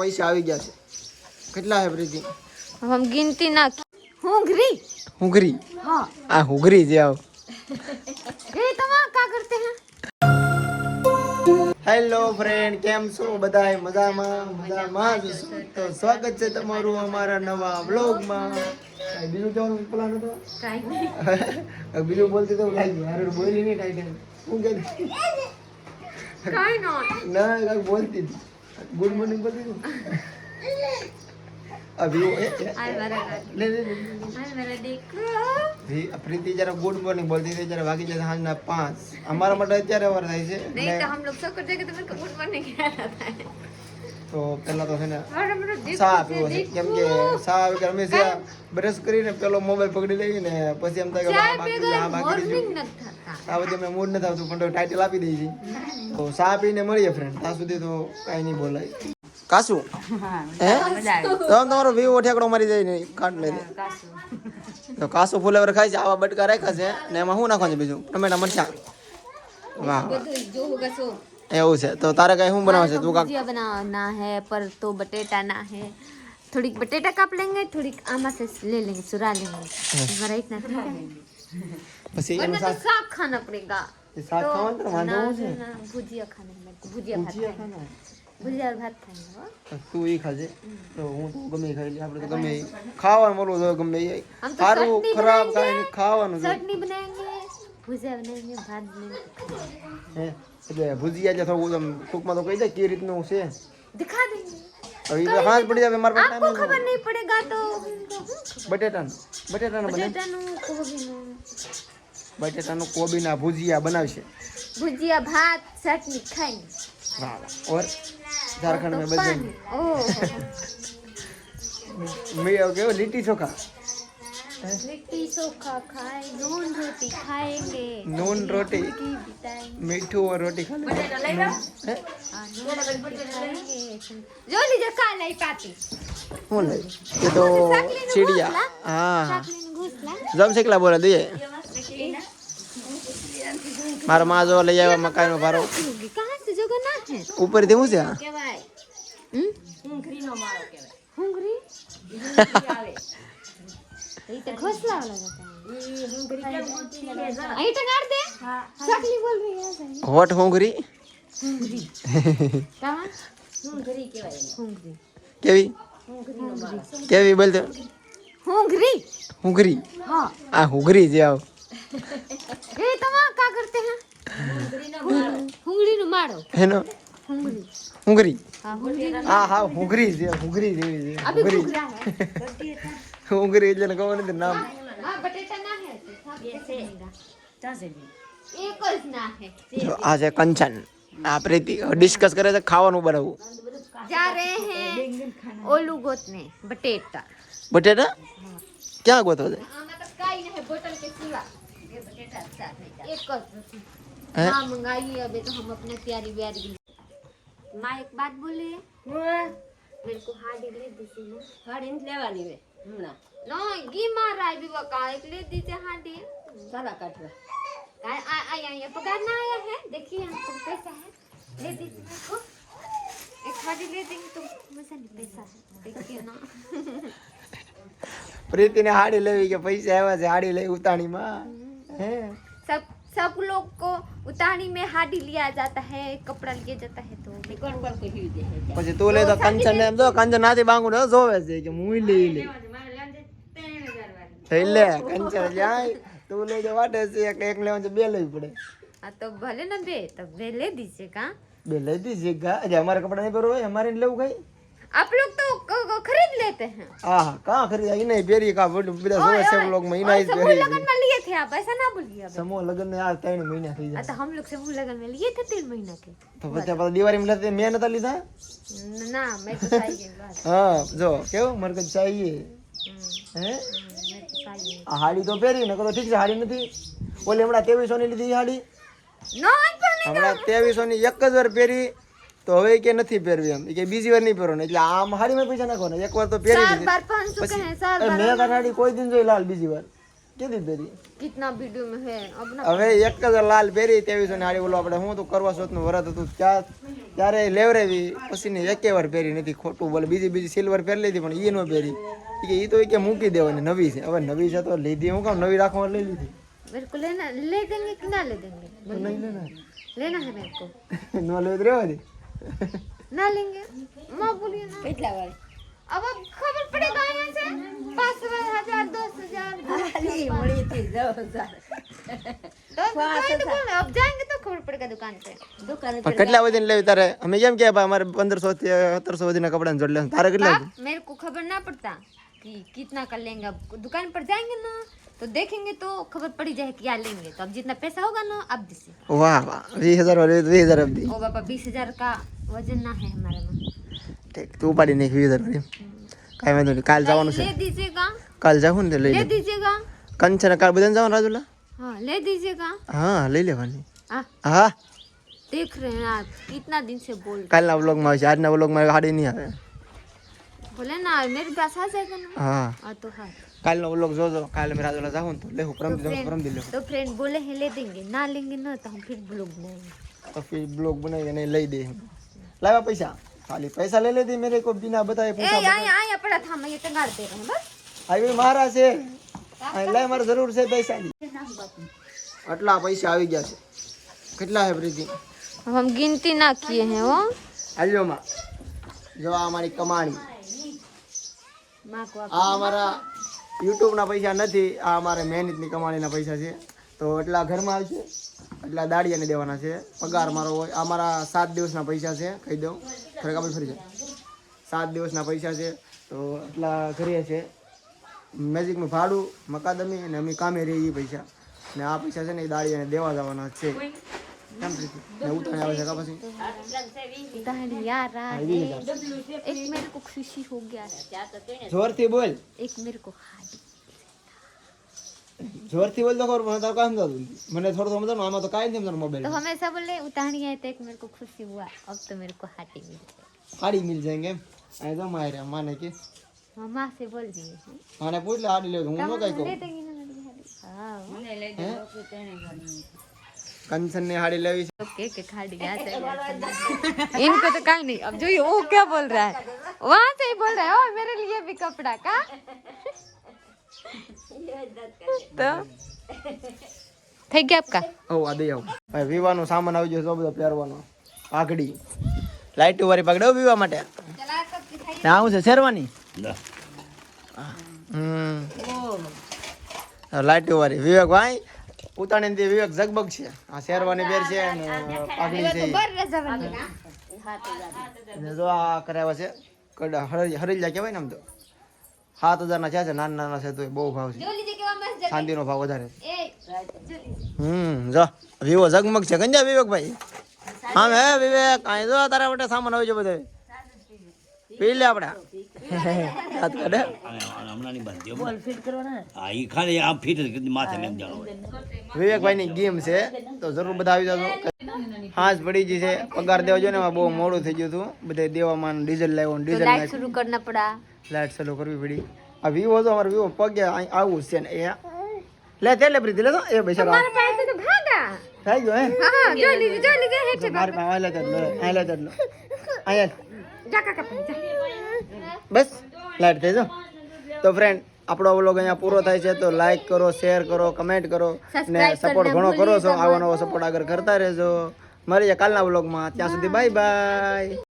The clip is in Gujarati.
પૈસા આવી ગયા છે. કેટલા છે હમ ગિનતી ના હુંગરી? હુંગરી? હા. આ હુંગરી જે આવ. એ તમા કા કરતે હે? હેલો ફ્રેન્ડ કેમ છો? બધા મજામાં? મજામાં જ તો સ્વાગત છે તમારું અમારા નવા વ્લોગમાં. બીજું કેવાનું પ્લાન હતો? કાઈ બીજું બોલતી તો લાગી હારે બોલી નહીં કાઈ. શું કે? કાઈ નોટ ના બોલતી ગુડ મોર્નિંગ બોલ દીધું પ્રીતિ જરા ગુડ મોર્નિંગ બોલતી હતી જરા વાગી જાય સાંજના પાંચ અમારા માટે અત્યારે વાર થાય છે તો પહેલા તો છે ને સા પીવો છે. કેમ કે સા આવે કે અમે જ્યાં બ્રશ કરીને પેલો મોબાઈલ પકડી લઈએ ને પછી એમ થાય કે બાકી આ બાકી છે આ અમે મૂડ નથી આવતું પણ ટાઇટલ આપી દઈએ છીએ. તો સા પીને મળીએ ફ્રેન્ડ ત્યાં સુધી તો કાંઈ નહીં બોલાય. કાસુ? હે તો તમારો વ્યૂ ઠેકડો મારી જાય ને કાટ લઈ દે તો કાસુ ફુલેવર ખાય છે આવા બટકા રાખ્યા છે ને એમાં શું નાખવાનું છે બીજું? ટમેટા મરચા. વાહ એવું છે તો તારે કઈ શું બનાવે છે તું કાક भुजिया बनाना है पर तो बटेटा ना है थोड़ी बटेटा काप लेंगे थोड़ी आमा से ले लेंगे सुरा लेंगे हमारा इतना ठीक है પછી એનું वरना तो શાક साग खाना पड़ेगा એ શાક ખાવાનું તો વાંધો ना, શું છે ना, भुजिया खाने में भुजिया भात ભુજીયા खाएंगे ખાના भुजिया और भात खाएंगे हो? તો તું ઈ ખાજે તો હું તો ગમે ઈ ખાઈ લઈએ આપણે તો ગમે ઈ. ખાવાનું મળવું જોઈએ ગમે ઈ. આમ તો સારું ચટણી ખરાબ બનાવીએ. કાંઈ નહીં ખાવાનું છે चटनी बनाएंगे भुजिया बनाएंगे भात बनाएंगे હે એટલે ભુજીયા જે થોડું તમે ટૂંકમાં તો કહી દે કેવી રીતનું છે. દિખા દે. હવે તો પડી જાવે મારા બટેટાનું બટેટાનું બટેટાનું કોબીના. ભુજીયા બનાવશે. ભુજીયા ભાત ચટણી ખાઈ વાહ ઓર? झारखंड में बजन ओ मैं हो गया लिट्टी चोखा खाए नून रोटी खाएंगे नून रोटी जिंदगी बिताएंगे મીઠું और रोटी खा ले હે हाँ, नून रोटी खाएंगे जो लीजिए खा लाई पाती શું લે એ તો ચીડિયા હા चाकली घुसला જમ શેકલા બોલે દઈએ મારા માં જો લઈ આવ્યા મકાઈનો ભારો कहाँ से जगह ना है ઉપરથી શું છે આ? हम्म? हुंगरी ये तो घोसला वाला जाता है ये तो काट दे चाकली बोल रही है सही હોટ હોંગરી कहाँ हुंगरी के बारे में हुंगरी કેવી કેવી બોલ તો हुंगरी હુંગરી हाँ આ હુંગરી જે આવ ये तुम क्या करते हैं हुंगरी नु मारो હેનો हुंगरी હુંગરી हाँ हुंगरी હા હા હુંગરી જે હુંગરી જેવી છે अभी હુંગરી घुघरा है હુંગરી એટલે ખબર નથી નામ हाँ बटेटा ना है तो सब एक જ ના है જો આ છે કંચન આ પ્રીતિ ડિસ્કસ કરે છે ખાવાનું બનાવવું जा रहे हैं ओलू गोतने बटेटा બટેટા ક્યાં ગોતો છે आमा तो काई नहीं बोतल के सिवा ये बटेटा साथ नहीं एक कर हैं? हाँ मंगाइए अभी तो हम अपने तैयारी व्यारी माँ एक बात बोले मेरे को हाडी ले दीजिए ना હાડી નથી લેવાની વે હમણાં नो गी मार रहा है भी वो का एक ले दीजिए हाडी સારા કાઢવા आ- आ- आया आया पगार ना आया है देखिए हमको कैसा है ले दीजिए मेरे को एक हाडी ले देंगे तो मजा नहीं पैसा है देखिए ना પ્રીતિને હાડી લેવી કે પૈસા આવ્યા છે હાડી લઈ ઉતાણીમાં હે सब सब लोग को उतानी में हाडी लिया जाता है कपड़ा लिया जाता है तो કોણ કોણ કહ્યું દે પછી તું લે તો કંચન ને એમ જો કંચન નાથી બાંગુ ને જોવે છે કે હું લઈ લે થઈ લે કંચન જાય તું લઈ જો વાટે છે એક એક લેવાનું છે બે લેવી પડે हाँ तो भले ना बे तो बे ले दीजिए का બે લઈ દીધી ગા અરે અમારે કપડા નહીં પહેરવું હોય અમારે નહીં લેવું કઈ आप लोग तो क- क- खरीद लेते हैं હા હા કાં ખરી એ નહીં પહેરી કા બધું બધા જોવે છે લોક મહિના और જ समूह પહેરી लगन में लिए थे आप ऐसा ना बोलिए अब સમૂહ લગ્ન ને આ ત્રણ મહિના થઈ हाँ, જાય तो हम लोग समूह लगन में लिए थे तीन महीना के તો પછી પાછા દિવાળીમાં લેતે મેં નતા લીધા न- ना मैं तो चाहिए बस હા જો કેવું મરકજ ચાહીએ हम्म, હે हम्म, मैं तो चाहिए આ હાડી તો પહેરી ને કરો ઠીક છે હાડી નથી. ઓલી હમણાં ત્રેવીસો ની લીધી હાડી. હમણાં ત્રેવીસો ની એક જ વાર પહેરી તો હવે કે નથી પહેરવી એમ. કે બીજી વાર નહીં પહેરો ને એટલે આમ હાડીમાં પૈસા નાખો ને એક વાર તો પહેરી લીધી. પછી મેં તાર હાડી કોઈ દિન જોઈ લાલ બીજી વાર. કેદી પહેરી? હવે એક જ લાલ પહેરી ત્રેવીસો ની હાડી. બોલો આપણે હું તો કરવા સોતનું વરત હતું ત્યાં ત્યારે લેવરાવી પછી ની એકે વાર પહેરી નથી ખોટું બોલે. બીજી બીજી સિલ્વર પહેરી લીધી પણ એ નો પહેરી. કે એ તો ઈ કે મૂકી દેવાની નવી છે હવે નવી છે તો લીધી હું કામ નવી રાખવા લઈ લીધી मेरे को लेना ले देंगे कि ना ले देंगे તો નહીં લેના लेना है मेरे को ન લેવું તો રહેવા દે ना लेंगे माँ बोलिए ना કેટલા વાળી अब अब खबर पड़ेगा यहाँ से पाँच हजार दस हजार ખાલી મળી હતી દસ હજાર दस वही तो बोल रहे हैं, अब जाएंगे तो खबर पड़ेगा दुकान पे દુકાને પણ કેટલા વધીને લેવી તારે અમે કેમ કે ભાઈ અમારે પંદરસો થી સત્તરસો વધીના કપડા જોડ લેવા તારે કેટલા बाप मेरे को खबर ना पड़ता कि कितना का लेंगे? अब दुकान पर जाएँगे ना तो देखेंगे तो खबर पड़ी जाए क्या लेंगे। तो अब जितना पैसा होगा ना अब दीजिए वाह वाह बीस हज़ार वाले बीस हज़ार अब दी। ओ बाबा बीस हज़ार का वज़न ना है हमारे में ठीक तू पड़ी नहीं बीस हज़ार वाली। काय माहिती नाही काल जाऊन ले दीजिएगा। काल जाऊन ले ले दीजिएगा। कंचन काल बदन जाऊन राजूला। हाँ ले दीजिएगा। हाँ ले ले वाली। हाँ देख रहे हैं आप कितना दिन से बोल कल ना व्लॉग में आज ना व्लॉग में गाड़ी नहीं आ रहा पास आ जाएगा ना હા हाँ तो हाँ કાલનો વ્લોગ જોજો કાલે મેં રાજુલા જાઉં ને તો લેવું પરમદી જાઉં પરમદી લેવું तो फ्रेंड बोले हैं ले देंगे ना लेंगे ना तो हम फिर ब्लॉग बनाएंगे તો फिर બ્લોગ બનાવીને લઈ દે લાવ્યા પૈસા ખાલી પૈસા લઈ લેતી મેરે को बिना बताए ए पूछा यहाँ यहाँ यहाँ पड़ा था मैं ये टंगाड़ दे रहे हैं बस આવી મારા છે અહીં લે મારે જરૂર છે પૈસાની આટલા પૈસા આવી ગયા છે કેટલા છે પ્રીતિ अब हम गिनती ना किए हैं वो હાલ્યોમાં જો આ અમારી કમાણી माँ को आप આ અમારા યુટ્યુબના પૈસા નથી આ અમારે મહેનતની કમાણીના પૈસા છે. તો એટલા ઘરમાં આવશે એટલા દાડિયાને દેવાના છે. પગાર મારો હોય આ મારા સાત દિવસના પૈસા છે કહી દઉં. ખરેખર આપણે ફરી જાય. સાત દિવસના પૈસા છે તો એટલા ઘરે છે. મેજિકનું ભાડું મકાદમી અને અમે કામે રહીએ એ પૈસા. ને આ પૈસા છે ને એ દાડિયાને દેવા જવાના છે. કેમ ને ઉતાણી આવે છે કા પછી. તારી યાર રાત એક મેરે કો ખુશી હો ગયા જોરથી બોલ. એક મેરે કો હાડી જોરથી બોલ તો ખબર મને તાર કામ દાદું મને થોડું સમજો ને આમાં તો કાઈ નહીં મોબાઈલ તો હંમેશા બોલે ઉતાણી આય તો એક મેરે કો ખુશી હુઆ. અબ તો મેરે કો હાડી મિલ હાડી મિલ જાયેંગે આ તો મારે માને કે. મમ્મા સે બોલ દિયે મને પૂછ લે હાડી લે હું નો કઈ કહું. હા. મને લઈ દે તો તેને ગણી કંચન ની હાડી લેવી છે ओके के खाड़ी यहाँ से इनको तो कहीं नहीं अब जो ये वो क्या बोल रहा है वहां से ही बोल रहा है ओ मेरे लिए भी कपड़ा का तो થઈ ગયા આપકા ઓ આ દઈ આવું ભાઈ વિવાનો સામાન આવી ગયો છે બધો પહેરવાનો પાઘડી લાઈટ વાળી પાઘડી હો વિવા માટે ને આ શું છે શેરવાની હમ લાઈટ વાળી વિવેક ભાઈ ઉતાણી થી વિવેક ઝગબગ છે. આ શેરવાની પહેર છે અને પાઘડી છે. બર જો આ કરાવ્યા છે કડા હરી હરીલા કહેવાય ને આમ તો. સાત હજારના છે છે નાના નાના છે તો બહુ ભાવ છે. જો લીજે ચાંદીનો ભાવ વધારે હમ જો વિવો ઝગમગ છે. કંજા વિવેકભાઈ. હા હે વિવેક અહીં જો તારા માટે સામાન આવી જો બધો. પી લે આપડા હાથ કાઢે. હમણાંની બંધ્યો બોલ ફિટ કરો ને ઈ ખાલી આ ફિટ માથે મેં જાણો. વિવેકભાઈ ની ગેમ છે તો જરૂર બધા આવી જાજો હાજ પડી ગઈ છે પગાર દેવા જો ને બહુ મોડું થઈ ગયું હતું. બધે દેવામાં ડીઝલ લાવ્યો ડીઝલ લાઈટ શરૂ કરના પડા લાઈટ શરૂ કરવી પડી. આ વિવો તો અમારો વિવો પગે આવું છે ને એ લે તે લે પ્રીતિ લે તો. એ બેસાડો. મારા પાસે તો ભાગા. થઈ ગયો હે હા જો લીજો જો લીજો હેઠે મારા પાસે લે તો લે લે તો લે. બસ લાઈટ થઈ જાઓ તો ફ્રેન્ડ આપણો વ્લોગ અહીંયા પૂરો થાય છે તો લાઈક કરો શેર કરો કમેન્ટ કરો ને સપોર્ટ ઘણો કરો છો. આવો નવો સપોર્ટ આગળ કરતા રહેજો. મળીએ કાલના વ્લોગમાં ત્યાં સુધી બાય બાય